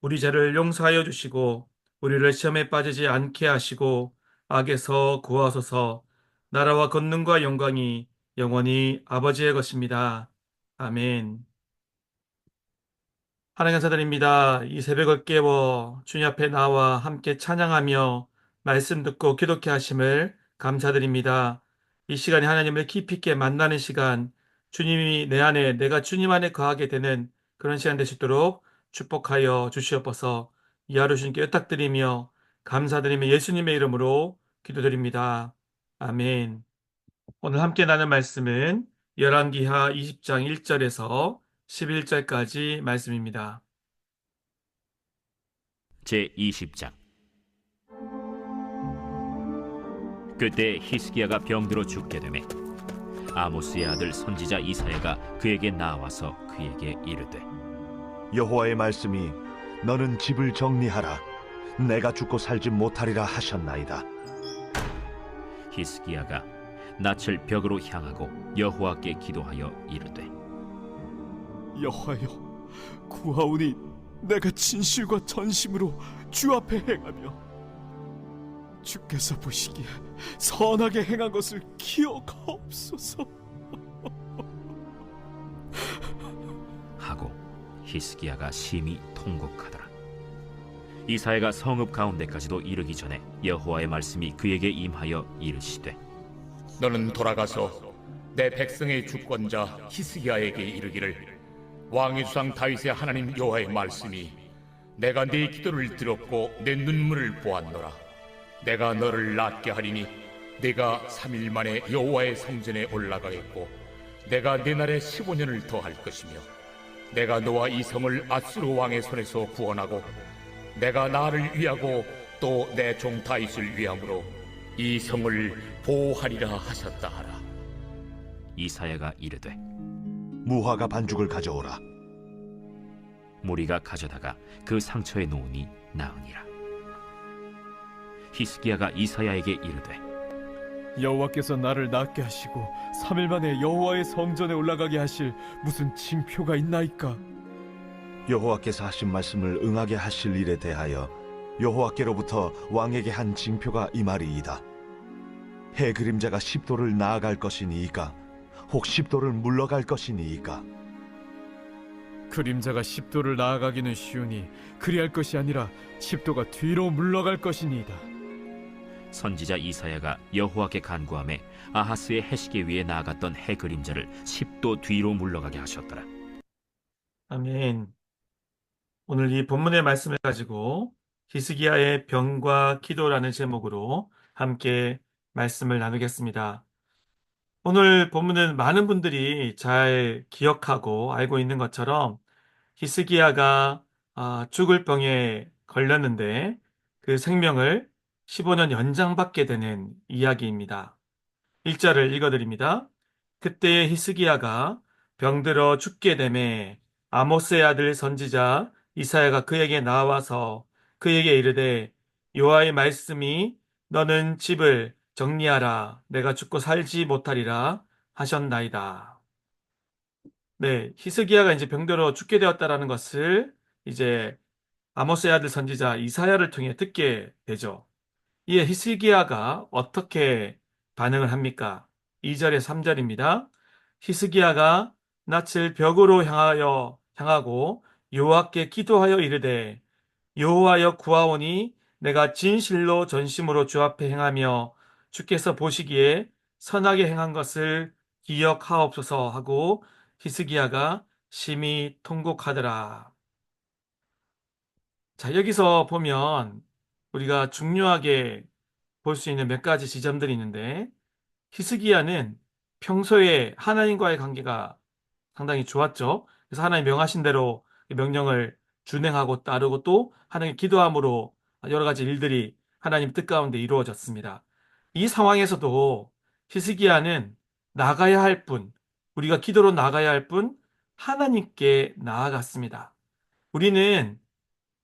우리 죄를 용서하여 주시고 우리를 시험에 빠지지 않게 하시고 악에서 구하소서. 나라와 권능과 영광이 영원히 아버지의 것입니다. 아멘. 하나님 감사드립니다. 이 새벽을 깨워 주님 앞에 나와 함께 찬양하며 말씀 듣고 기독해 하심을 감사드립니다. 이 시간에 하나님을 깊이 있게 만나는 시간, 주님이 내 안에, 내가 주님 안에 거하게 되는 그런 시간 되시도록 축복하여 주시옵소서 이 하루 주님께 의탁드리며 감사드리며 예수님의 이름으로 기도드립니다. 아멘. 오늘 함께 나눈 말씀은 열왕기하 20장 1절에서 11절까지 말씀입니다. 제 20장 그때 히스기야가 병들어 죽게 되매 아모스의 아들 선지자 이사야가 그에게 나와서 그에게 이르되 여호와의 말씀이 너는 집을 정리하라. 내가 죽고 살지 못하리라 하셨나이다. 히스기야가 낯을 벽으로 향하고 여호와께 기도하여 이르되 여호와여 구하오니 내가 진실과 전심으로 주 앞에 행하며 주께서 보시기에 선하게 행한 것을 기억하옵소서 히스기야가 심히 통곡하더라. 이사야가 성읍 가운데까지도 이르기 전에 여호와의 말씀이 그에게 임하여 이르시되 너는 돌아가서 내 백성의 주권자 히스기야에게 이르기를 왕의 주상 다윗의 하나님 여호와의 말씀이 내가 네 기도를 들었고 내 눈물을 보았노라. 내가 너를 낫게 하리니 내가 3일 만에 여호와의 성전에 올라가겠고 내가 내 날에 15년을 더할 것이며 내가 너와 이 성을 아수르 왕의 손에서 구원하고 내가 나를 위하고 또 내 종 다윗을 위함으로 이 성을 보호하리라 하셨다 하라. 이사야가 이르되 무화과 반죽을 가져오라. 무리가 가져다가 그 상처에 놓으니 나으니라. 히스기야가 이사야에게 이르되 여호와께서 나를 낫게 하시고 3일 만에 여호와의 성전에 올라가게 하실 무슨 징표가 있나이까? 여호와께서 하신 말씀을 응하게 하실 일에 대하여 여호와께로부터 왕에게 한 징표가 이 말이이다. 해 그림자가 10도를 나아갈 것이니이까 혹 10도를 물러갈 것이니이까. 그림자가 10도를 나아가기는 쉬우니 그리할 것이 아니라 10도가 뒤로 물러갈 것이니이다 선지자 이사야가 여호와께 간구함에 아하스의 해시계 위에 나아갔던 해 그림자를 10도 뒤로 물러가게 하셨더라. 아멘. 오늘 이 본문의 말씀을 가지고 히스기야의 병과 기도라는 제목으로 함께 말씀을 나누겠습니다. 오늘 본문은 많은 분들이 잘 기억하고 알고 있는 것처럼 히스기야가 아, 죽을 병에 걸렸는데 그 생명을 15년 연장받게 되는 이야기입니다. 1절을 읽어드립니다. 그때 히스기야가 병들어 죽게 되매 아모스의 아들 선지자 이사야가 그에게 나와서 그에게 이르되 여호와의 말씀이 너는 집을 정리하라 내가 죽고 살지 못하리라 하셨나이다. 네, 히스기야가 이제 병들어 죽게 되었다라는 것을 이제 아모스의 아들 선지자 이사야를 통해 듣게 되죠. 이에 히스기야가 어떻게 반응을 합니까? 2절에 3절입니다. 히스기야가 낯을 벽으로 향하여 향하고 여호와께 기도하여 이르되 여호와여 구하오니 내가 진실로 전심으로 주 앞에 행하며 주께서 보시기에 선하게 행한 것을 기억하옵소서 하고 히스기야가 심히 통곡하더라. 자, 여기서 보면 우리가 중요하게 볼 수 있는 몇 가지 지점들이 있는데 히스기야는 평소에 하나님과의 관계가 상당히 좋았죠. 그래서 하나님 명하신 대로 명령을 준행하고 따르고 또 하나님 기도함으로 여러 가지 일들이 하나님 뜻 가운데 이루어졌습니다. 이 상황에서도 히스기야는 나가야 할 뿐, 우리가 기도로 나가야 할 뿐 하나님께 나아갔습니다. 우리는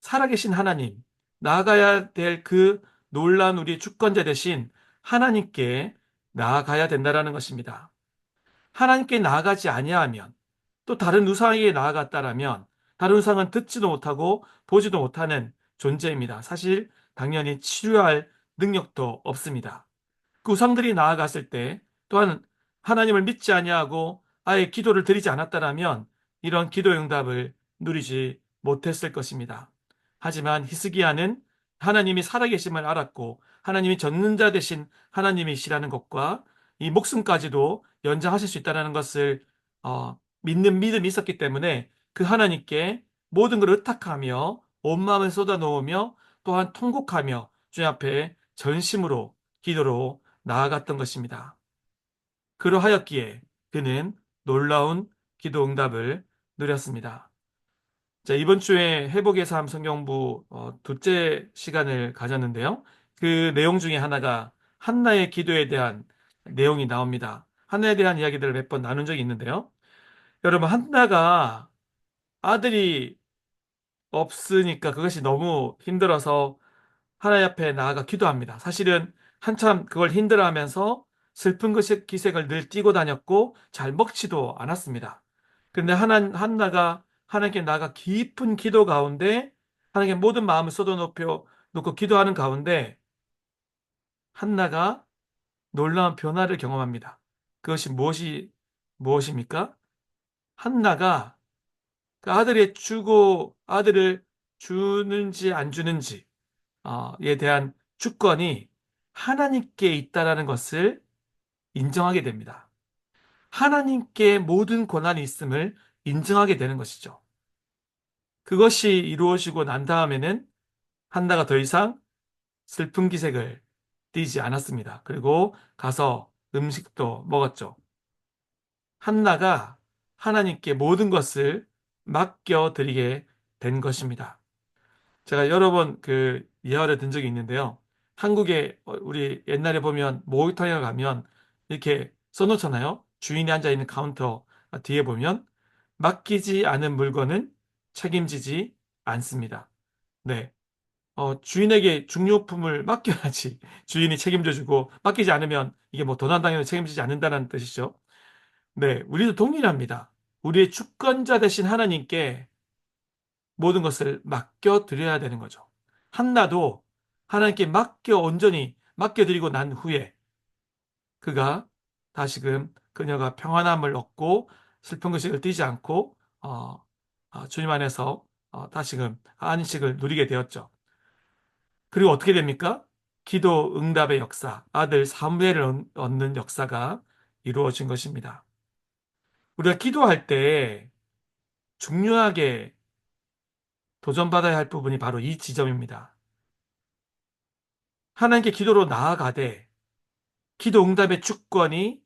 살아계신 하나님, 나아가야 될 그 놀라운 우리의 주권자 되신 하나님께 나아가야 된다라는 것입니다. 하나님께 나아가지 아니하면 또 다른 우상에게 나아갔다라면 다른 우상은 듣지도 못하고 보지도 못하는 존재입니다. 사실 당연히 치료할 능력도 없습니다. 그 우상들이 나아갔을 때 또한 하나님을 믿지 아니하고 아예 기도를 드리지 않았다라면 이런 기도 응답을 누리지 못했을 것입니다. 하지만 히스기야는 하나님이 살아계심을 알았고 하나님이 전능자 되신 하나님이시라는 것과 이 목숨까지도 연장하실 수 있다는 것을 어, 믿는 믿음이 있었기 때문에 그 하나님께 모든 걸 의탁하며 온 마음을 쏟아놓으며 또한 통곡하며 주님 앞에 전심으로 기도로 나아갔던 것입니다. 그러하였기에 그는 놀라운 기도 응답을 누렸습니다. 자, 이번 주에 회복의 삶 성경부 어, 둘째 시간을 가졌는데요. 그 내용 중에 하나가 한나의 기도에 대한 내용이 나옵니다. 한나에 대한 이야기들을 몇 번 나눈 적이 있는데요. 여러분, 한나가 아들이 없으니까 그것이 너무 힘들어서 하나님 앞에 나아가 기도합니다. 사실은 한참 그걸 힘들어하면서 슬픈 것의 기색을 늘 띠고 다녔고 잘 먹지도 않았습니다. 근데 하나, 한나가 하나님께 나아가 깊은 기도 가운데 하나님께 모든 마음을 쏟아놓고 놓고 기도하는 가운데 한나가 놀라운 변화를 경험합니다. 그것이 무엇이 무엇입니까? 한나가 그 아들의 주고 아들을 주는지 안 주는지에 대한 주권이 하나님께 있다라는 것을 인정하게 됩니다. 하나님께 모든 권한이 있음을 인정하게 되는 것이죠. 그것이 이루어지고 난 다음에는 한나가 더 이상 슬픈 기색을 띠지 않았습니다. 그리고 가서 음식도 먹었죠. 한나가 하나님께 모든 것을 맡겨드리게 된 것입니다. 제가 여러 번 그 예화를 든 적이 있는데요. 한국에 어, 우리 옛날에 보면 목욕탕에 가면 이렇게 써놓잖아요. 주인이 앉아있는 카운터 뒤에 보면 맡기지 않은 물건은 책임지지 않습니다. 네. 어, 주인에게 중요품을 맡겨야지 주인이 책임져주고 맡기지 않으면 이게 뭐 도난당해도 책임지지 않는다는 뜻이죠. 네, 우리도 동일합니다. 우리의 주권자 되신 하나님께 모든 것을 맡겨드려야 되는 거죠. 한나도 하나님께 맡겨 온전히 맡겨드리고 난 후에 그가 다시금 그녀가 평안함을 얻고 슬픈 것을 띄지 않고 어, 어, 주님 안에서 어, 다시금 안식을 누리게 되었죠. 그리고 어떻게 됩니까? 기도 응답의 역사, 아들 사무엘을 얻는 역사가 이루어진 것입니다. 우리가 기도할 때 중요하게 도전받아야 할 부분이 바로 이 지점입니다. 하나님께 기도로 나아가되 기도 응답의 주권이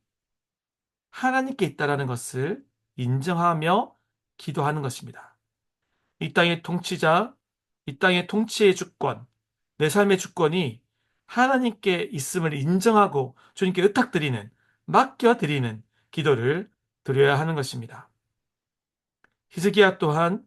하나님께 있다라는 것을 인정하며 기도하는 것입니다. 이 땅의 통치자, 이 땅의 통치의 주권, 내 삶의 주권이 하나님께 있음을 인정하고 주님께 의탁드리는, 맡겨드리는 기도를 드려야 하는 것입니다. 히스기야 또한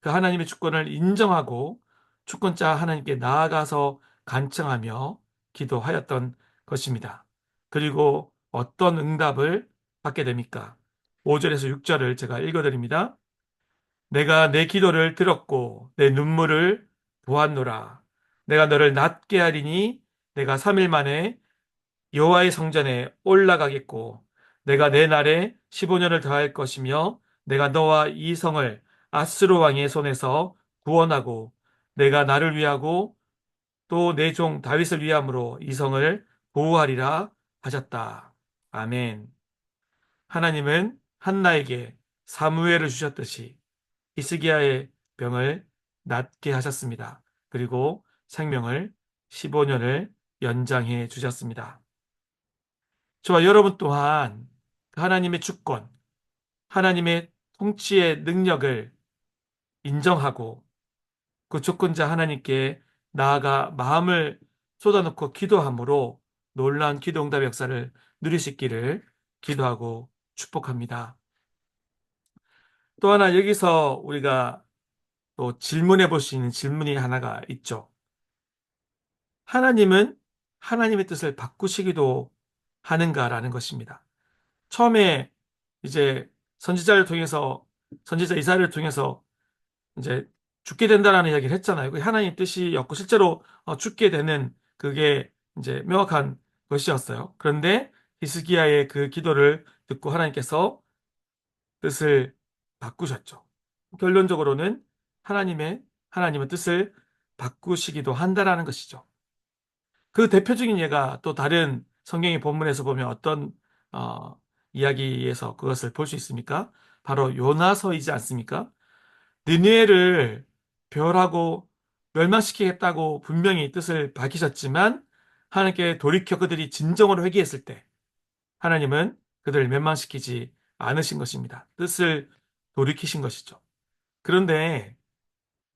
그 하나님의 주권을 인정하고 주권자 하나님께 나아가서 간청하며 기도하였던 것입니다. 그리고 어떤 응답을 받게 됩니까? 5절에서 6절을 제가 읽어드립니다. 내가 내 기도를 들었고 내 눈물을 보았노라. 내가 너를 낫게 하리니 내가 3일 만에 여호와의 성전에 올라가겠고 내가 내 날에 15년을 더할 것이며 내가 너와 이 성을 아스로 왕의 손에서 구원하고 내가 나를 위하고 또 내 종 다윗을 위함으로 이 성을 보호하리라 하셨다. 아멘. 하나님은 한나에게 사무엘을 주셨듯이 이스기야의 병을 낫게 하셨습니다. 그리고 생명을 15년을 연장해 주셨습니다. 저와 여러분 또한 하나님의 주권, 하나님의 통치의 능력을 인정하고 그 주권자 하나님께 나아가 마음을 쏟아놓고 기도함으로 놀라운 기도 응답 역사를 있기를 기도하고 축복합니다. 또 하나 여기서 우리가 또 질문해 볼 수 있는 질문이 하나가 있죠. 하나님은 하나님의 뜻을 바꾸시기도 하는가라는 것입니다. 처음에 이제 선지자를 통해서 선지자 이사야를 통해서 이제 죽게 된다라는 이야기를 했잖아요. 그게 하나님 뜻이었고 실제로 어, 죽게 되는 그게 이제 명확한 것이었어요. 그런데 히스기야의 그 기도를 듣고 하나님께서 뜻을 바꾸셨죠. 결론적으로는 하나님의 하나님의 뜻을 바꾸시기도 한다라는 것이죠. 그 대표적인 예가 또 다른 성경의 본문에서 보면 어떤 어, 이야기에서 그것을 볼 수 있습니까? 바로 요나서이지 않습니까? 느네를 멸하고 멸망시키겠다고 분명히 뜻을 밝히셨지만 하나님께 돌이켜 그들이 진정으로 회개했을 때 하나님은 그들을 멸망시키지 않으신 것입니다. 뜻을 돌이키신 것이죠. 그런데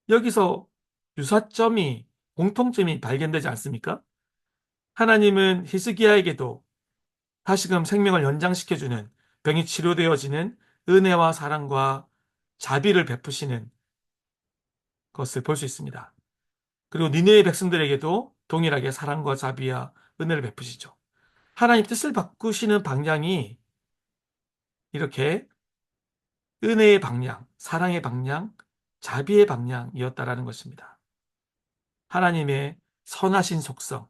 여기서 유사점이 공통점이 발견되지 않습니까? 하나님은 히스기야에게도 다시금 생명을 연장시켜주는 병이 치료되어지는 은혜와 사랑과 자비를 베푸시는 것을 볼 수 있습니다. 그리고 니네의 백성들에게도 동일하게 사랑과 자비와 은혜를 베푸시죠. 하나님 뜻을 바꾸시는 방향이 이렇게 은혜의 방향, 사랑의 방향, 자비의 방향이었다라는 것입니다. 하나님의 선하신 속성,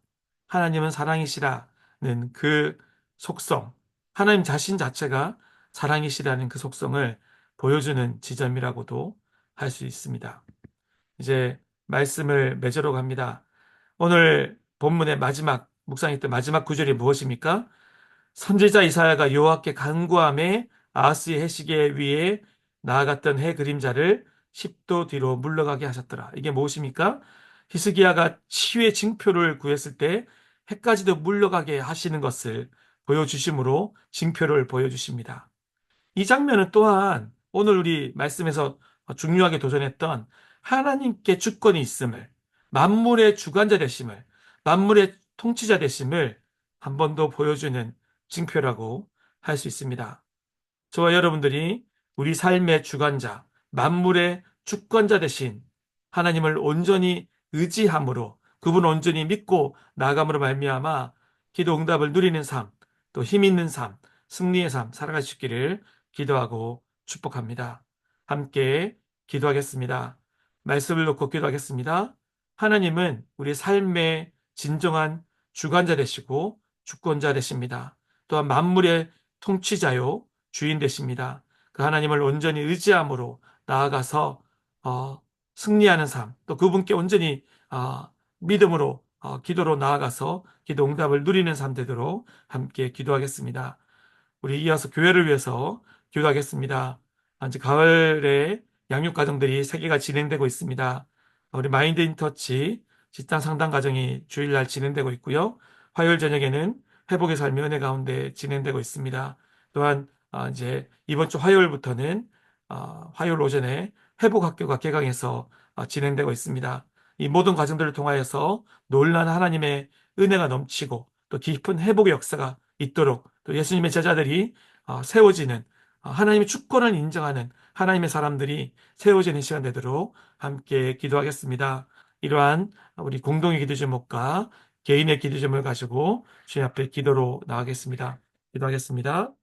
하나님은 사랑이시라는 그 속성, 하나님 자신 자체가 사랑이시라는 그 속성을 보여주는 지점이라고도 할 수 있습니다. 이제 말씀을 맺으러 갑니다. 오늘 본문의 마지막 묵상했 던 마지막 구절이 무엇입니까? 선지자 이사야가 여호와께 간구함에 아하스의 해시계 위에 나아갔던 해 그림자를 10도 뒤로 물러가게 하셨더라. 이게 무엇입니까? 히스기야가 치유의 징표를 구했을 때 해까지도 물러가게 하시는 것을 보여주심으로 징표를 보여주십니다. 이 장면은 또한 오늘 우리 말씀에서 중요하게 도전했던 하나님께 주권이 있음을, 만물의 주관자 되심을, 만물의 통치자 되심을 한 번 더 보여주는 징표라고 할 수 있습니다. 저와 여러분들이 우리 삶의 주관자, 만물의 주권자 되신 하나님을 온전히 의지함으로 그분 온전히 믿고 나아감으로 말미암아 기도 응답을 누리는 삶, 또 힘 있는 삶, 승리의 삶 살아갈 수 있기를 기도하고 축복합니다. 함께 기도하겠습니다. 말씀을 놓고 기도하겠습니다. 하나님은 우리 삶의 진정한 주관자 되시고 주권자 되십니다. 또한 만물의 통치자요 주인 되십니다. 그 하나님을 온전히 의지함으로 나아가서 어, 승리하는 삶, 또 그분께 온전히 어, 믿음으로 어, 기도로 나아가서 기도 응답을 누리는 삶 되도록 함께 기도하겠습니다. 우리 이어서 교회를 위해서 기도하겠습니다. 이제 가을에 양육 과정들이 세 개가 진행되고 있습니다. 우리 마인드 인터치 직장 상담 과정이 주일날 진행되고 있고요. 화요일 저녁에는 회복의 삶의 은혜 가운데 진행되고 있습니다. 또한 어, 이제 이번 주 화요일부터는 어, 화요일 오전에 회복 학교가 개강해서 어, 진행되고 있습니다. 이 모든 과정들을 통하여서 놀란 하나님의 은혜가 넘치고 또 깊은 회복의 역사가 있도록 또 예수님의 제자들이 세워지는 하나님의 주권을 인정하는 하나님의 사람들이 세워지는 시간 되도록 함께 기도하겠습니다. 이러한 우리 공동의 기도 제목과 개인의 기도 제목을 가지고 주님 앞에 기도로 나가겠습니다. 기도하겠습니다.